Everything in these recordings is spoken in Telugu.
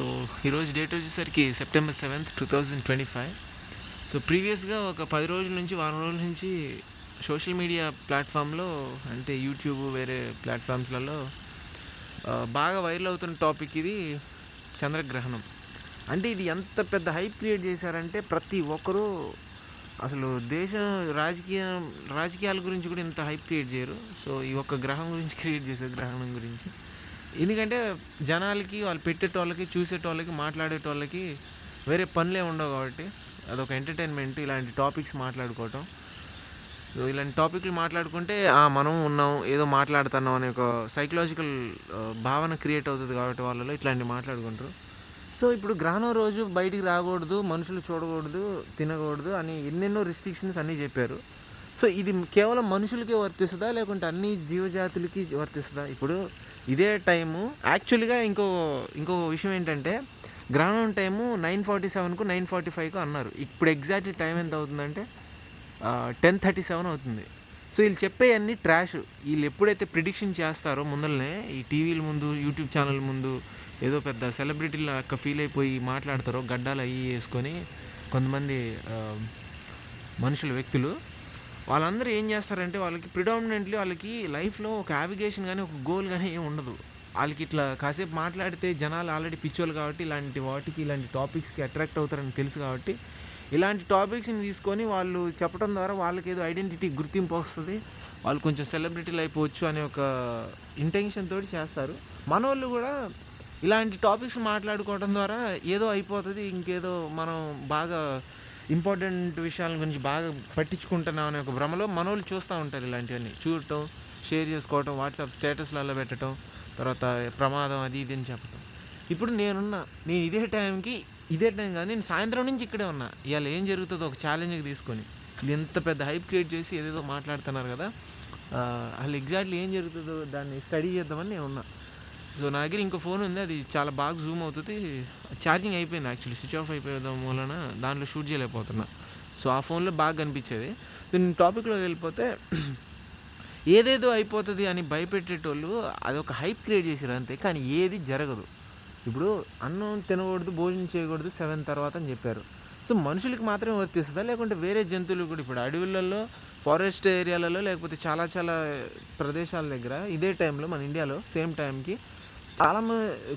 సో ఈరోజు డేట్ వచ్చేసరికి September seventh two thousand twenty five so ప్రీవియస్గా ఒక పది రోజుల నుంచి వారం రోజుల నుంచి సోషల్ మీడియా ప్లాట్ఫామ్లో అంటే యూట్యూబ్ వేరే ప్లాట్ఫామ్స్లలో బాగా వైరల్ అవుతున్న టాపిక్ ఇది చంద్రగ్రహణం. అంటే ఇది ఎంత పెద్ద హైప్ క్రియేట్ చేశారంటే ప్రతి ఒక్కరూ అసలు దేశం రాజకీయ రాజకీయాల గురించి కూడా ఇంత హైప్ క్రియేట్ చేయరు. సో ఈ ఒక్క గ్రహం గురించి క్రియేట్ చేశారు గ్రహణం గురించి. ఎందుకంటే జనాలకి వాళ్ళు పెట్టేటోళ్ళకి చూసేటోళ్ళకి మాట్లాడేటోళ్ళకి వేరే పనులే ఉండవు కాబట్టి అదొక ఎంటర్టైన్మెంట్ ఇలాంటి టాపిక్స్ మాట్లాడుకోవటం. సో ఇలాంటి టాపిక్లు మాట్లాడుకుంటే మనం ఉన్నాం ఏదో మాట్లాడుతున్నాం అనే ఒక సైకలాజికల్ భావన క్రియేట్ అవుతుంది కాబట్టి వాళ్ళలో ఇట్లాంటివి మాట్లాడుకుంటారు. సో ఇప్పుడు గ్రహణం రోజు బయటికి రాకూడదు మనుషులు చూడకూడదు తినకూడదు అని ఎన్నెన్నో రిస్ట్రిక్షన్స్ అన్నీ చెప్పారు. సో ఇది కేవలం మనుషులకే వర్తిస్తుందా లేకుంటే అన్ని జీవజాతులకి వర్తిస్తుందా? ఇప్పుడు ఇదే టైము. యాక్చువల్గా ఇంకో ఇంకో విషయం ఏంటంటే గ్రహణం టైము నైన్ ఫార్టీ సెవెన్కు నైన్ ఫార్టీ ఫైవ్కు అన్నారు. ఇప్పుడు ఎగ్జాక్ట్ టైం ఎంత అవుతుందంటే టెన్ థర్టీ సెవెన్ అవుతుంది. సో వీళ్ళు చెప్పేవన్నీ ట్రాష్. వీళ్ళు ఎప్పుడైతే ప్రిడిక్షన్ చేస్తారో ముందరనే ఈ టీవీల ముందు యూట్యూబ్ ఛానల్ ముందు ఏదో పెద్ద సెలబ్రిటీల యొక్క ఫీల్ అయిపోయి మాట్లాడతారో గడ్డాలు అయ్యి వేసుకొని కొంతమంది మనుషులు వ్యక్తులు వాళ్ళందరూ ఏం చేస్తారంటే వాళ్ళకి ప్రిడామినెంట్లీ వాళ్ళకి లైఫ్లో ఒక యావిగేషన్ కానీ ఒక గోల్ కానీ ఏం ఉండదు. వాళ్ళకి ఇట్లా కాసేపు మాట్లాడితే జనాలు ఆల్రెడీ పిచ్చోళ్ళు కాబట్టి ఇలాంటి వాటికి ఇలాంటి టాపిక్స్కి అట్రాక్ట్ అవుతారని తెలుసు కాబట్టి ఇలాంటి టాపిక్స్ని తీసుకొని వాళ్ళు చెప్పడం ద్వారా వాళ్ళకి ఏదో ఐడెంటిటీ గుర్తింపు వస్తుంది. వాళ్ళు కొంచెం సెలబ్రిటీలు అయిపోవచ్చు అనే ఒక ఇంటెన్షన్ తోటి చేస్తారు. మనోళ్ళు కూడా ఇలాంటి టాపిక్స్ మాట్లాడుకోవడం ద్వారా ఏదో అయిపోతుంది ఇంకేదో మనం బాగా ఇంపార్టెంట్ విషయాల గురించి బాగా పట్టించుకుంటున్నాం అనే ఒక భ్రమలో మనోళ్ళు చూస్తూ ఉంటారు ఇలాంటివన్నీ. చూడటం షేర్ చేసుకోవటం వాట్సాప్ స్టేటస్లలో పెట్టడం తర్వాత ప్రమాదం అది ఇది అని చెప్పటం. ఇప్పుడు నేనున్నా నేను ఇదే టైంకి ఇదే టైం కాదు నేను సాయంత్రం నుంచి ఇక్కడే ఉన్నా. ఇవాళ ఏం జరుగుతుందో ఒక ఛాలెంజ్కి తీసుకొని. ఇంత ఎంత పెద్ద హైప్ క్రియేట్ చేసి ఏదేదో మాట్లాడుతున్నారు కదా. అసలు ఎగ్జాక్ట్లీ ఏం జరుగుతుందో దాన్ని స్టడీ చేద్దామని నేను ఉన్నా. సో నా దగ్గర ఇంకో ఫోన్ ఉంది అది చాలా బాగా జూమ్ అవుతుంది. ఛార్జింగ్ అయిపోయింది యాక్చువల్లీ స్విచ్ ఆఫ్ అయిపోయడం వలన దాంట్లో షూట్ చేయలేకపోతున్నా. సో ఆ ఫోన్లో బాగా కనిపించేది. నేను టాపిక్లో వెళ్ళిపోతే ఏదేదో అయిపోతుంది అని భయపెట్టేటోళ్ళు అదొక హైప్ క్రియేట్ చేశారు అంతే కానీ ఏది జరగదు. ఇప్పుడు అన్నం తినకూడదు భోజనం చేయకూడదు సెవెన్ తర్వాత అని చెప్పారు. సో మనుషులకి మాత్రమే వర్తిస్తుందా? లేకుంటే వేరే జంతువులు కూడా ఇప్పుడు అడవులలో ఫారెస్ట్ ఏరియాలలో లేకపోతే చాలా చాలా ప్రదేశాల దగ్గర ఇదే టైంలో మన ఇండియాలో సేమ్ టైంకి చాలా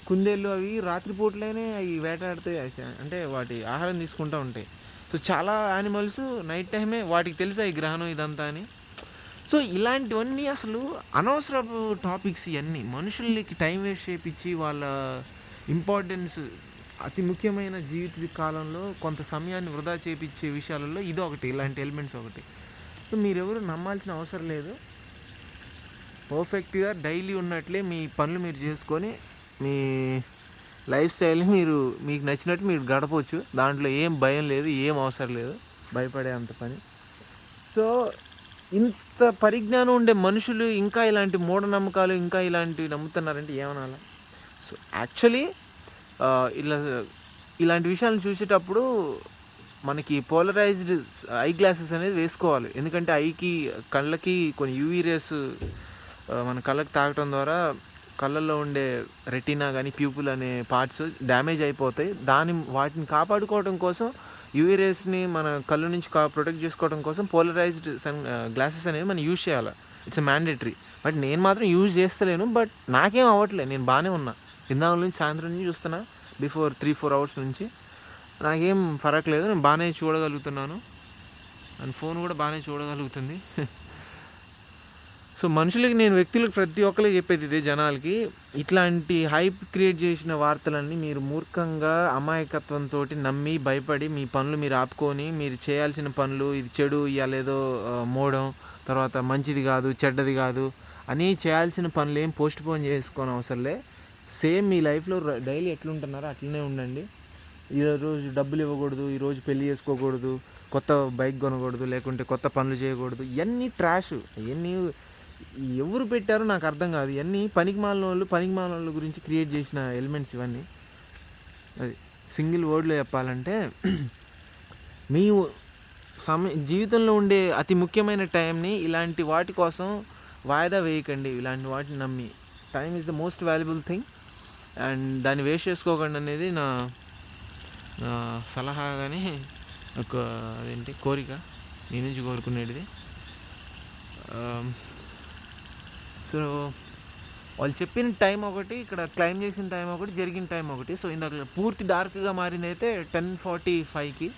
కుందేళ్ళు అవి రాత్రిపూట్లనే అవి వేటాడితే అంటే వాటి ఆహారం తీసుకుంటూ ఉంటాయి. సో చాలా యానిమల్స్ నైట్ టైమే వాటికి తెలుసా ఈ గ్రహణం ఇదంతా అని? సో ఇలాంటివన్నీ అసలు అనవసరపు టాపిక్స్ ఇవన్నీ. మనుషులకి టైం వేస్ట్ చేయించి వాళ్ళ ఇంపార్టెన్స్ అతి ముఖ్యమైన జీవిత కాలంలో కొంత సమయాన్ని వృధా చేపించే విషయాలలో ఇది ఒకటి. ఇలాంటి ఎలిమెంట్స్ ఒకటి. సో మీరెవరు నమ్మాల్సిన అవసరం లేదు. పర్ఫెక్ట్గా డైలీ ఉన్నట్లే మీ పనులు మీరు చేసుకొని మీ లైఫ్ స్టైల్ని మీరు మీకు నచ్చినట్టు మీరు గడపవచ్చు దాంట్లో ఏం భయం లేదు ఏం అవసరం లేదు. భయపడే అంత పని. సో ఇంత పరిజ్ఞానం ఉండే మనుషులు ఇంకా ఇలాంటి మూఢనమ్మకాలు ఇంకా ఇలాంటివి నమ్ముతున్నారంటే ఏమనాలా? సో యాక్చువల్లీ ఇలా ఇలాంటి విషయాలను చూసేటప్పుడు మనకి పోలరైజ్డ్ ఐ గ్లాసెస్ అనేది వేసుకోవాలి. ఎందుకంటే ఐకి కళ్ళకి కొన్ని యూవీ రేస్ మన కళ్ళకు తాగటం ద్వారా కళ్ళల్లో ఉండే రెటీనా కానీ ప్యూపుల్ అనే పార్ట్స్ డ్యామేజ్ అయిపోతాయి. దాని వాటిని కాపాడుకోవడం కోసం యూవీ రేస్ని మన కళ్ళు నుంచి కా ప్రొటెక్ట్ చేసుకోవడం కోసం పోలరైజ్డ్ సన్ గ్లాసెస్ అనేవి మనం యూజ్ చేయాలి. ఇట్స్ మ్యాండేటరీ బట్ నేను మాత్రం యూజ్ చేస్తలేను బట్ నాకేం అవ్వట్లేదు నేను బాగానే ఉన్నా. ఇందాక నుంచి సాయంత్రం నుంచి చూస్తున్నా. బిఫోర్ త్రీ ఫోర్ అవర్స్ నుంచి. నాకేం ఫరక్ లేదు. నేను బాగానే చూడగలుగుతున్నాను. అండ్ ఫోన్ కూడా బాగానే చూడగలుగుతుంది. సో మనుషులకి నేను వ్యక్తులకు ప్రతి ఒక్కరికి చెప్పేది ఇదే జనాలకి ఇట్లాంటి హైప్ క్రియేట్ చేసిన వార్తలన్నీ మీరు మూర్ఖంగా అమాయకత్వంతో నమ్మి భయపడి మీ పనులు మీరు ఆపుకొని మీరు చేయాల్సిన పనులు ఇది చెడు ఇవ్వలేదో ఏదో మోడం తర్వాత మంచిది కాదు చెడ్డది కాదు అని చేయాల్సిన పనులు ఏం పోస్ట్ పోన్ చేసుకోని అవసరంలే సేమ్ మీ లైఫ్లో డైలీ ఎట్లుంటున్నారో అట్లనే ఉండండి. ఈ రోజు డబ్బులు ఇవ్వకూడదు ఈరోజు పెళ్ళి పెళ్ళి చేసుకోకూడదు కొత్త బైక్ కొనకూడదు లేకుంటే కొత్త పనులు చేయకూడదు ఇవన్నీ ట్రాష్ ఇవన్నీ ఎవరు పెట్టారో నాకు అర్థం కాదు. ఇవన్నీ పనికి మాలిన వాళ్ళు పనికి మాలిన వాళ్ళ గురించి క్రియేట్ చేసిన ఎలిమెంట్స్ ఇవన్నీ. అది సింగిల్ వర్డ్లో చెప్పాలంటే మీ సమయ జీవితంలో ఉండే అతి ముఖ్యమైన టైంని ఇలాంటి వాటి కోసం వాయిదా వేయకండి. ఇలాంటి వాటిని నమ్మి. Time is the most valuable thing and దాన్ని వేస్ట్ చేసుకోకండి అనేది నా సలహా కానీ ఒక అదేంటి కోరిక. నేను నుంచి కోరుకునేటిది సో వాళ్ళు చెప్పిన టైం ఒకటి ఇక్కడ క్లైమ్ చేసిన టైం ఒకటి జరిగిన టైం ఒకటి. సో ఇందాక పూర్తి డార్క్గా మారింది అయితే టెన్ ఫార్టీ ఫైవ్కి.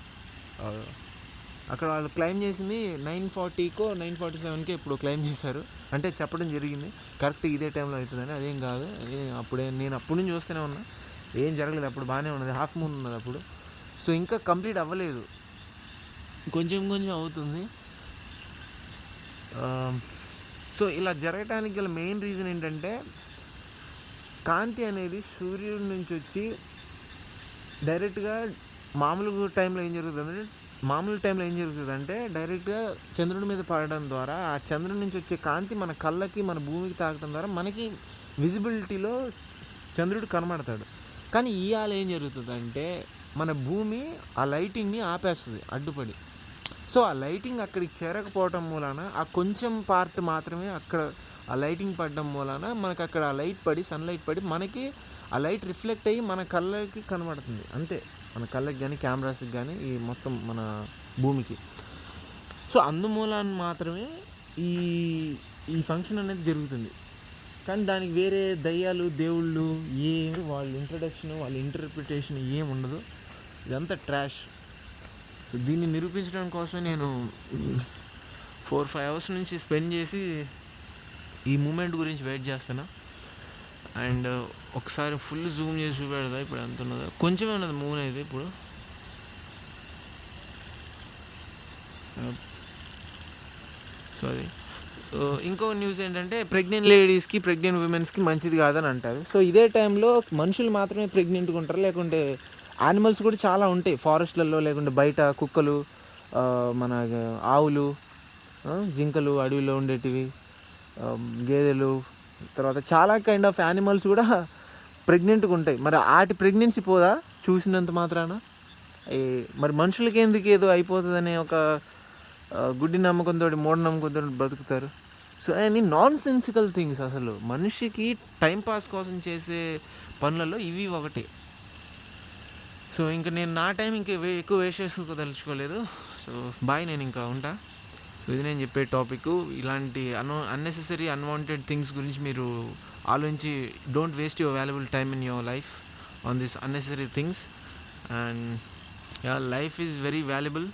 అక్కడ వాళ్ళు క్లైమ్ చేసింది నైన్ ఫార్టీకో నైన్ ఫార్టీ సెవెన్కి ఇప్పుడు క్లైమ్ చేశారు. అంటే చెప్పడం జరిగింది. కరెక్ట్ ఇదే టైంలో అవుతుందని అదేం కాదు. అప్పుడే నేను అప్పటి నుంచి చూస్తూనే ఉన్నా. ఏం జరగలేదు అప్పుడు బాగానే ఉన్నది. హాఫ్ మూన్ ఉన్నది అప్పుడు. సో ఇంకా కంప్లీట్ అవ్వలేదు. కొంచెం కొంచెం అవుతుంది. సో ఇలా జరగటానికి గల మెయిన్ రీజన్ ఏంటంటే కాంతి అనేది సూర్యుడి నుంచి వచ్చి డైరెక్ట్గా మామూలు టైంలో ఏం జరుగుతుందంటే మామూలు టైంలో ఏం జరుగుతుందంటే డైరెక్ట్గా చంద్రుడి మీద పడడం ద్వారా ఆ చంద్రుడి నుంచి వచ్చే కాంతి మన కళ్ళకి మన భూమికి తాకడం ద్వారా మనకి విజిబిలిటీలో చంద్రుడు కనబడతాడు. కానీ ఇవాళ ఏం జరుగుతుందంటే మన భూమి ఆ లైటింగ్ని ఆపేస్తుంది అడ్డుపడి. సో ఆ లైటింగ్ అక్కడికి చేరకపోవటం మూలాన ఆ కొంచెం పార్ట్ మాత్రమే అక్కడ ఆ లైటింగ్ పడడం మూలాన మనకి అక్కడ ఆ లైట్ పడి సన్లైట్ పడి మనకి ఆ లైట్ రిఫ్లెక్ట్ అయ్యి మన కళ్ళకి కనబడుతుంది. అంతే. మన కళ్ళకి కానీ కెమెరాస్కి కానీ ఈ మొత్తం మన భూమికి. సో అందుమూలాన మాత్రమే ఈ ఈ ఫంక్షన్ అనేది జరుగుతుంది. కానీ దానికి వేరే దయ్యాలు దేవుళ్ళు ఏమి వాళ్ళ ఇంట్రడక్షన్ వాళ్ళ ఇంటర్ప్రిటేషన్ ఏమి ఉండదు ఇదంతా ట్రాష్. సో దీన్ని నిరూపించడం కోసమే నేను ఫోర్ ఫైవ్ అవర్స్ నుంచి స్పెండ్ చేసి ఈ మూమెంట్ గురించి వెయిట్ చేస్తున్నా. అండ్ ఒకసారి ఫుల్ జూమ్ చేసి చూపెడదా ఇప్పుడు ఎంత ఉన్నదా. కొంచెమే ఉన్నది మూన్ అయితే ఇప్పుడు. సారీ ఇంకో న్యూస్ ఏంటంటే ప్రెగ్నెంట్ లేడీస్కి ప్రెగ్నెంట్ ఉమెన్స్కి మంచిది కాదని అంటారు. సో ఇదే టైంలో మనుషులు మాత్రమే ప్రెగ్నెంట్గా ఉంటారు లేకుంటే యానిమల్స్ కూడా చాలా ఉంటాయి. ఫారెస్ట్లలో లేకుంటే బయట కుక్కలు మన ఆవులు జింకలు అడవిలో ఉండేటివి గేదెలు తర్వాత చాలా కైండ్ ఆఫ్ యానిమల్స్ కూడా ప్రెగ్నెంట్గా ఉంటాయి. మరి వాటి ప్రెగ్నెన్సీ పోదా? చూసినంత మాత్రాన? ఈ మరి మనుషులకి ఎందుకు ఏదో అయిపోతుందనే ఒక గుడ్డి నమ్మకంతో మూఢనమ్మకంతో బ్రతుకుతారు. సో అని నాన్ సెన్సికల్ థింగ్స్ అసలు. మనిషికి టైం పాస్ కోసం చేసే పనులలో ఇవి ఒకటి. సో ఇంక నేను నా టైం ఇంకా వే- ఎక్కువ వేస్ట్ చేసుకోదలుచుకోలేదు సో బాయ్ నేను ఇంకా ఉంటా. ఇది నేను చెప్పే టాపిక్. ఇలాంటి అన్ అన్నెసెసరీ అన్వాంటెడ్ థింగ్స్ గురించి మీరు ఆలోచించి don't waste your valuable time in your life on this unnecessary things and yeah life is very valuable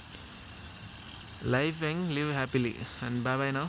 life young live happily and bye bye నా